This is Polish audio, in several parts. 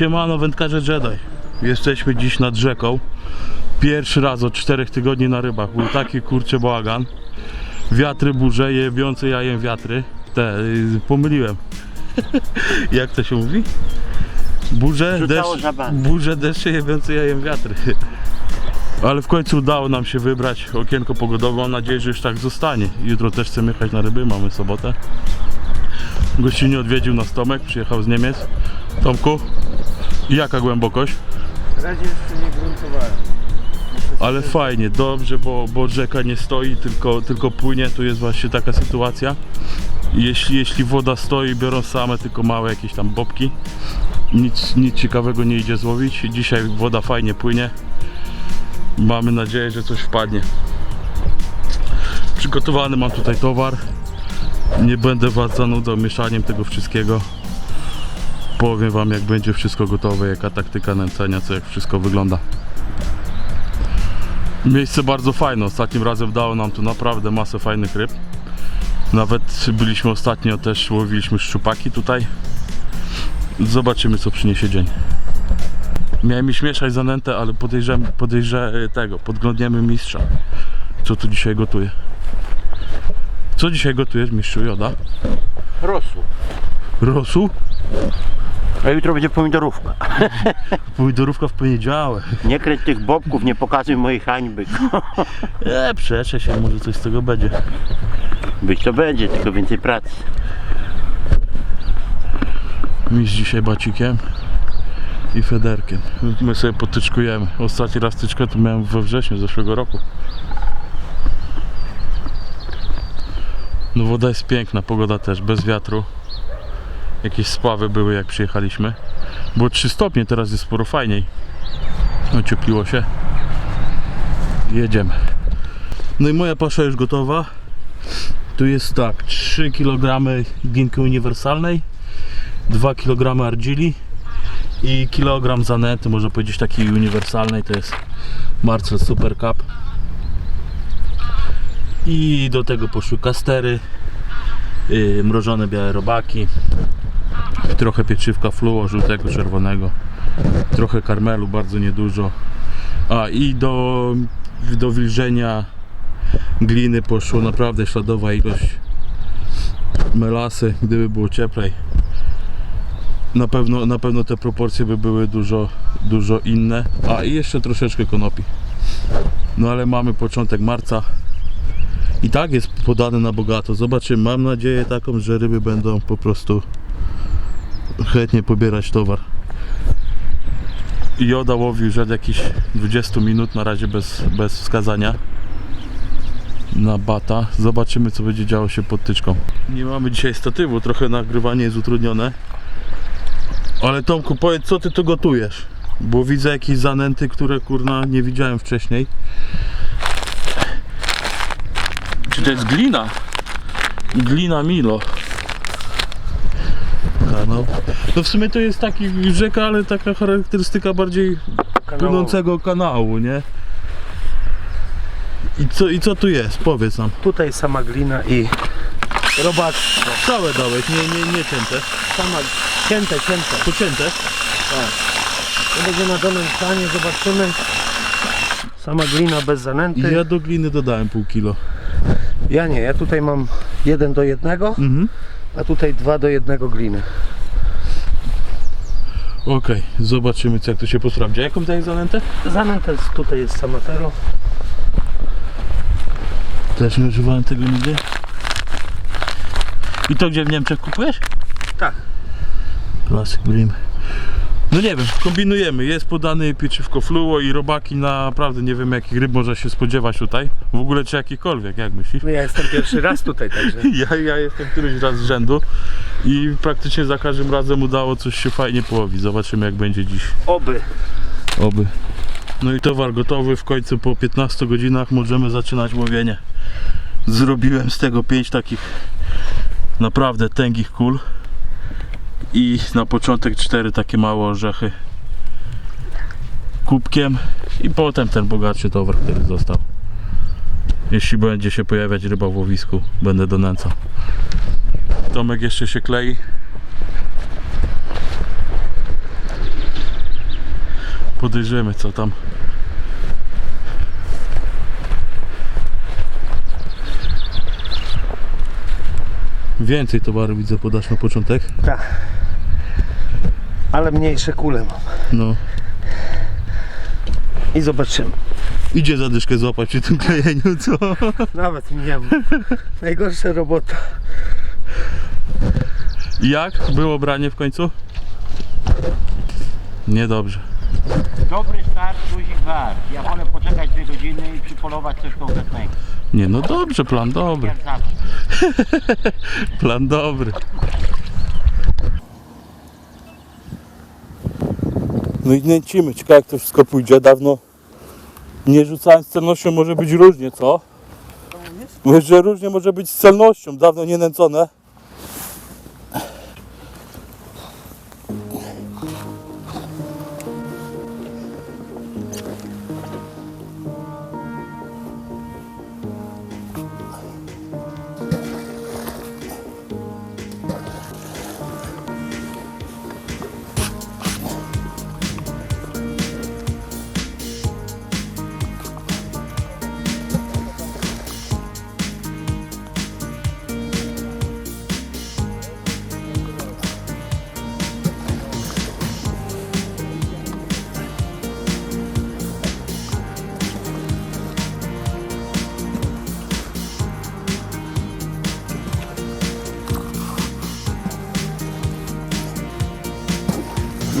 Siemano wędkarze Jedi. Jesteśmy dziś nad rzeką. Pierwszy raz od czterech tygodni na rybach. Był taki kurczę bałagan. Wiatry, burze, jebiące jajem wiatry. Te, y, pomyliłem. Jak to się mówi? Burze, Rzucało deszcz, żabami. burze, deszcze, jebiące jajem wiatry. Ale w końcu udało nam się wybrać okienko pogodowe. Mam nadzieję, że już tak zostanie. Jutro też chcemy jechać na ryby, mamy sobotę. Gościnnie odwiedził nas Tomek, przyjechał z Niemiec. Tomku, jaka głębokość? Na razie jeszcze nie gruntowałem. Ale fajnie, dobrze, bo, bo rzeka nie stoi, tylko, tylko płynie. Tu jest właśnie taka sytuacja. Jeśli, jeśli woda stoi, biorą same tylko małe jakieś tam bobki. Nic, nic ciekawego nie idzie złowić. Dzisiaj woda fajnie płynie. Mamy nadzieję, że coś wpadnie. Przygotowany mam tutaj towar. Nie będę Was zanudzał mieszaniem tego wszystkiego. Powiem Wam jak będzie wszystko gotowe, jaka taktyka nęcenia, co jak wszystko wygląda. Miejsce bardzo fajne. Ostatnim razem dało nam tu naprawdę masę fajnych ryb. Nawet byliśmy ostatnio też łowiliśmy szczupaki tutaj. Zobaczymy co przyniesie dzień. Miałem iść mieszać zanętę, ale podejrzewam, podejrzę tego, podglądniemy mistrza. Co tu dzisiaj gotuje? Co dzisiaj gotujesz mistrzu Joda? Rosół. Rosół? A jutro będzie pomidorówka. Pomidorówka w poniedziałek. Nie kręć tych bobków, nie pokazuj mojej hańby. E, przeszę się, może coś z tego będzie. Być to będzie, tylko więcej pracy. Mistrz dzisiaj bacikiem i federkiem. My sobie potyczkujemy. Ostatni raz tyczkę to miałem we wrześniu zeszłego roku. No woda jest piękna, pogoda też, bez wiatru. Jakieś były jak przyjechaliśmy. Było 3 stopnie, teraz jest sporo fajniej. Ociepliło się. Jedziemy. No i moja pasza już gotowa. Tu jest tak, 3 kg ginki uniwersalnej 2 kg argili i kilogram zanety, można powiedzieć takiej uniwersalnej, to jest Marcel Super Cup. I do tego poszły kastery, yy, mrożone białe robaki, trochę pieczywka fluo żółtego, czerwonego, trochę karmelu, bardzo niedużo. A i do, do wilżenia gliny poszło naprawdę śladowa ilość melasy, gdyby było cieplej na pewno, na pewno te proporcje by były dużo, dużo inne. A i jeszcze troszeczkę konopi. No ale mamy początek marca. I tak jest podane na bogato. Zobaczymy. Mam nadzieję taką, że ryby będą po prostu chętnie pobierać towar. Joda łowił już od jakichś 20 minut, na razie bez, bez wskazania na bata. Zobaczymy co będzie działo się pod tyczką. Nie mamy dzisiaj statywu, trochę nagrywanie jest utrudnione. Ale Tomku, powiedz co ty tu gotujesz? Bo widzę jakieś zanęty, które kurna nie widziałem wcześniej. Czy to jest glina? Glina Milo. Kanał. No w sumie to jest taki rzeka, ale taka charakterystyka bardziej płynącego kanału, nie? I co, I co tu jest? Powiedz nam. Tutaj sama glina i robactwo. Całe dałeś, nie, nie, nie cięte. Sama cięte, cięte. Pocięte? To będzie na dolnym stanie, zobaczymy. Sama glina bez zanęty. Ja do gliny dodałem pół kilo. Ja nie, ja tutaj mam jeden do jednego, Mhm. a tutaj dwa do jednego gliny. Okej, zobaczymy co jak to się posprawdzi. A Jaką dajesz zanętę? Zanęta jest, tutaj jest samatero. Też nie używałem tego nigdy. I to gdzie w Niemczech kupujesz? Tak. Classic Brim. No nie wiem, kombinujemy. Jest podany pieczywko fluo i robaki naprawdę nie wiem jakich ryb można się spodziewać tutaj. W ogóle czy jakichkolwiek, jak myślisz? No ja jestem pierwszy raz tutaj, także. Ja, ja jestem któryś raz z rzędu i praktycznie za każdym razem udało coś się fajnie połowić. Zobaczymy jak będzie dziś. Oby. Oby. No i towar gotowy. W końcu po 15 godzinach możemy zaczynać łowienie. Zrobiłem z tego 5 takich naprawdę tęgich kul. I na początek 4 takie małe orzechy kubkiem i potem ten bogatszy towar, który został. Jeśli będzie się pojawiać ryba w łowisku, będę donęcał. Tomek jeszcze się klei. Podejrzymy co tam. Więcej towaru widzę podasz na początek. Tak. Ale mniejsze kule mam. No. I zobaczymy. Idzie zadyszkę złapać przy tym klejeniu, co? Nawet nie wiem. Najgorsza robota. Jak? Było branie w końcu? Niedobrze. Dobry start, guzik war. Ja wolę poczekać dwie godziny i przypolować coś konkretnego. Nie, no dobrze, plan dobry. Jak zawsze. Plan dobry. No i nęcimy. Ciekawe jak to wszystko pójdzie. Dawno nie rzucałem z celnością. Może być różnie, co? Mówię, że różnie może być z celnością. Dawno nie nęcone.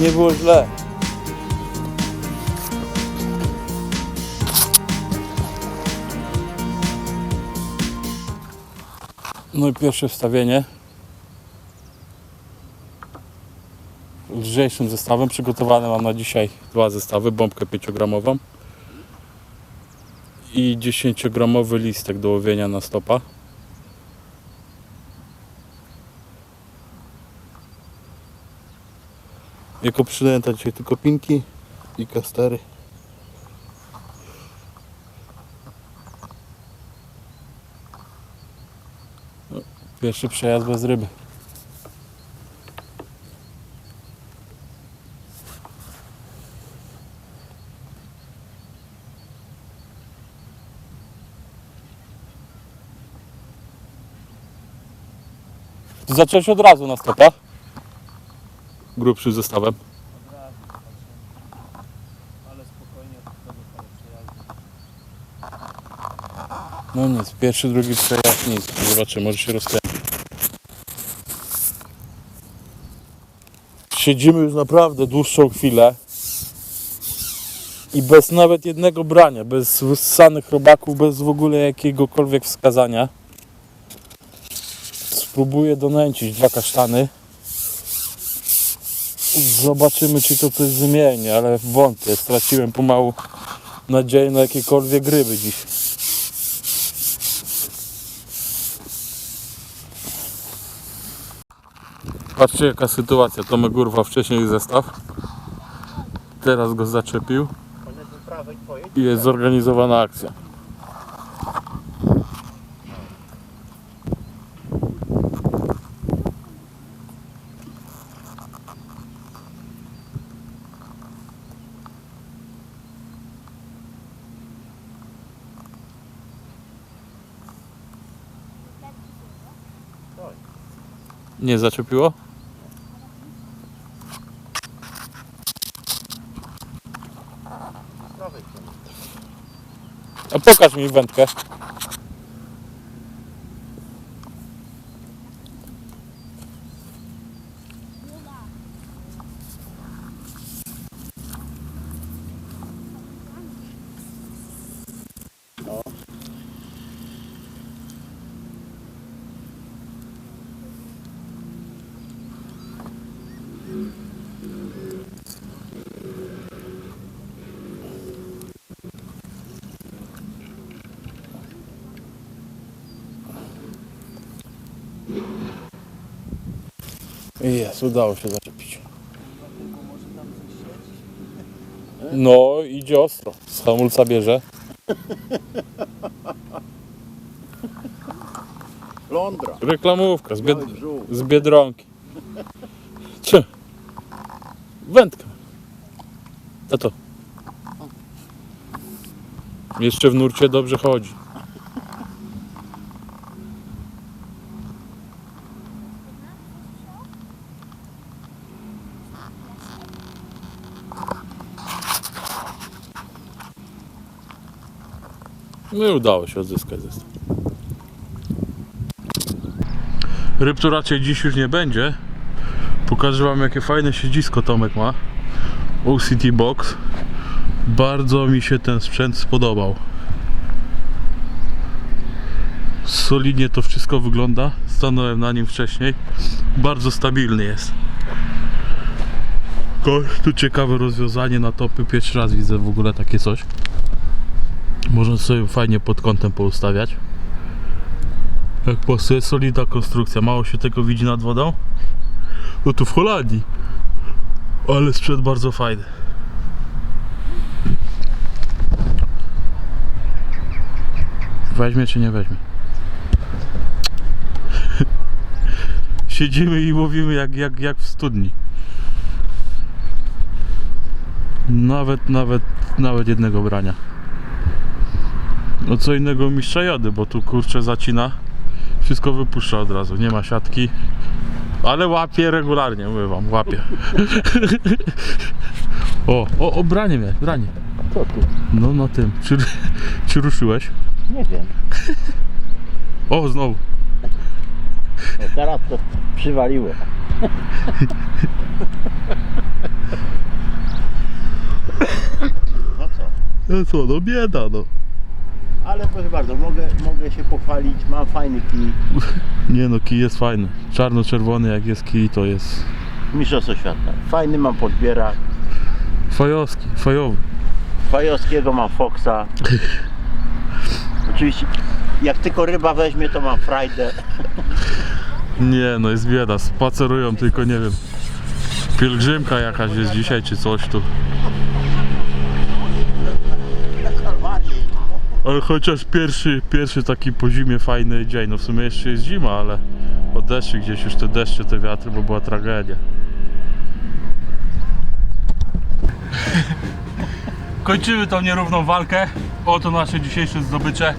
Nie było źle. No i pierwsze wstawienie. Lżejszym zestawem. Przygotowane mam na dzisiaj dwa zestawy. Bombkę 5-gramową i 10-gramowy listek do łowienia na stopa. Jako przynęta dzisiaj tylko pinki i kastery. Pierwszy przejazd bez ryby. Zacząłeś od razu na stopa? Grubszym zestawem. No nic, pierwszy, drugi przejazd nic. Zobaczymy, może się rozkręci. Siedzimy już naprawdę dłuższą chwilę i bez nawet jednego brania, bez wyssanych robaków, bez w ogóle jakiegokolwiek wskazania. Spróbuję donęcić dwa kasztany. Zobaczymy, czy to coś zmieni, ale wątpię. Straciłem pomału nadzieję na jakiekolwiek ryby dziś. Patrzcie jaka sytuacja. Tomek urwał wcześniej zestaw. Teraz go zaczepił i jest zorganizowana akcja. Nie zaczepiło? A pokaż mi wędkę. Jest, udało się zaczepić. No, idzie ostro. Z hamulca bierze. Londra. Reklamówka z, bied... z Biedronki. Czy? Wędka. A to. Jeszcze w nurcie dobrze chodzi. No i udało się odzyskać zestaw. Ryb tu raczej dziś już nie będzie. Pokażę wam jakie fajne siedzisko Tomek ma. OCT Box. Bardzo mi się ten sprzęt spodobał. Solidnie to wszystko wygląda. Stanąłem na nim wcześniej. Bardzo stabilny jest. Tu ciekawe rozwiązanie na topy. Pierwszy raz widzę w ogóle takie coś. Można sobie fajnie pod kątem poustawiać. Jak prostu solidna konstrukcja. Mało się tego widzi nad wodą. No tu w Holandii. Ale sprzęt bardzo fajny. Weźmie czy nie weźmie? Siedzimy i łowimy jak, jak, jak w studni. Nawet, nawet, nawet jednego brania. No co innego mistrza jody, bo tu kurczę zacina. Wszystko wypuszcza od razu, nie ma siatki. Ale łapie regularnie, mówię wam, łapie. o, o, o, branie mnie, branie. Co tu? No na tym. Czy, czy ruszyłeś? Nie wiem. O, znowu. No teraz to przywaliło. No co? No co, no bieda, no. Ale proszę bardzo, mogę, mogę się pochwalić, mam fajny kij. Nie no, kij jest fajny. Czarno-czerwony jak jest kij, to jest Mistrzostwo świata. Fajny mam podbierak. fajowski, fajowy. Fajowskiego mam Foxa. Oczywiście, jak tylko ryba weźmie, to mam frajdę. Nie no, jest bieda. Spacerują, tylko nie wiem. Pielgrzymka jakaś jest dzisiaj, czy coś tu. Ale chociaż pierwszy, pierwszy taki po zimie fajny dzień. No w sumie jeszcze jest zima, ale od deszczy gdzieś już te deszcze, te wiatry, bo była tragedia. Kończymy tą nierówną walkę. Oto nasze dzisiejsze zdobycze.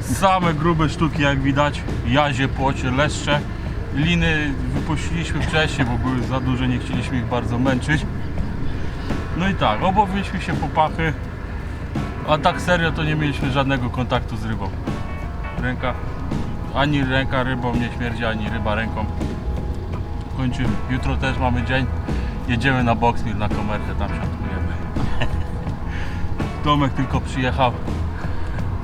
Same grube sztuki jak widać. Jazie, płocie, leszcze. Liny wypuściliśmy wcześniej, bo były za duże, nie chcieliśmy ich bardzo męczyć. No i tak, obowiliśmy się po pachy. A tak serio to nie mieliśmy żadnego kontaktu z rybą. Ręka, ani ręka rybą nie śmierdzi, ani ryba ręką. Kończymy. Jutro też mamy dzień. Jedziemy na Boxmill, na komerkę, tam siatkujemy. Tomek tylko przyjechał.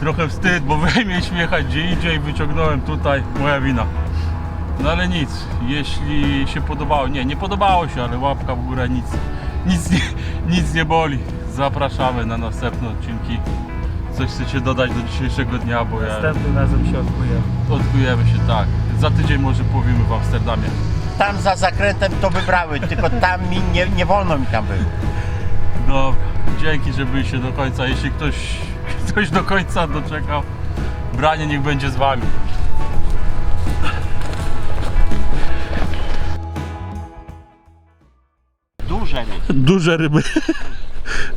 Trochę wstyd, bo wy mieliśmy jechać gdzie indziej, wyciągnąłem tutaj, moja wina. No ale nic, jeśli się podobało, nie, nie podobało się, ale łapka w górę nic, nic, nie, nic nie boli. Zapraszamy na następne odcinki. Coś chcecie dodać do dzisiejszego dnia, bo ja Następnym razem się odkuje. odkujemy się tak. Za tydzień może powiemy w Amsterdamie. Tam za zakrętem to wybrały, tylko tam mi nie, nie wolno mi tam było. Dobra, dzięki, że byliście do końca. Jeśli ktoś, ktoś do końca doczekał, branie niech będzie z wami. Duże ryby. Duże ryby.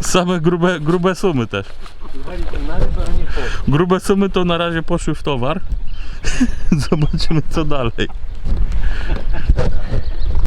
Same grube, grube sumy też. Grube sumy to na razie poszły w towar. Zobaczymy co dalej.